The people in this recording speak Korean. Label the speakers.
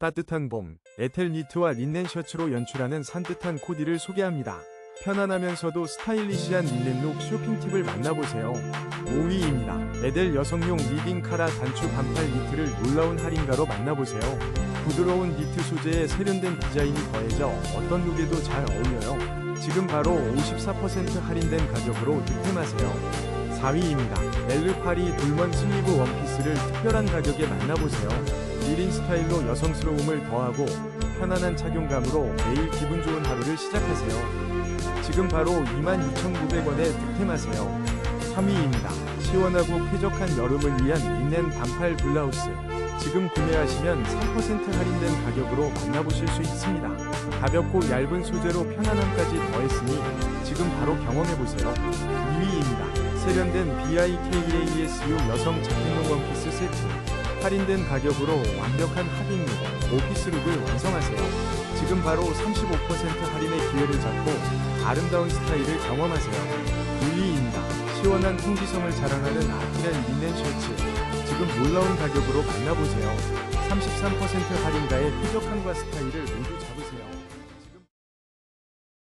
Speaker 1: 따뜻한 봄, 에텔 니트와 린넨 셔츠로 연출하는 산뜻한 코디를 소개합니다. 편안하면서도 스타일리시한 린넨룩 쇼핑 팁을 만나보세요. 5위입니다. 에델 여성용 리딩 카라 단추 반팔 니트를 놀라운 할인가로 만나보세요. 부드러운 니트 소재에 세련된 디자인이 더해져 어떤 룩에도 잘 어울려요. 지금 바로 54% 할인된 가격으로 득템하세요. 4위입니다. 엘르파리 돌먼 슬리브 원피스를 특별한 가격에 만나보세요. 리린 스타일로 여성스러움을 더하고 편안한 착용감으로 매일 기분 좋은 하루를 시작하세요. 지금 바로 22,900원에 득템하세요. 3위입니다. 시원하고 쾌적한 여름을 위한 린넨 반팔 블라우스. 지금 구매하시면 3% 할인된 가격으로 만나보실 수 있습니다. 가볍고 얇은 소재로 편안함까지 더했으니 지금 바로 경험해보세요. 2위입니다. 세련된 BIKASU 여성 자켓용 원피스 세트. 할인된 가격으로 완벽한 합의룩, 오피스룩을 완성하세요. 지금 바로 35% 할인의 기회를 잡고 아름다운 스타일을 경험하세요. 1위입니다. 시원한 통기성을 자랑하는 아키렌 린넨 셔츠. 지금 놀라운 가격으로 만나보세요. 33% 할인가의 쾌적함과 스타일을 모두 잡으세요.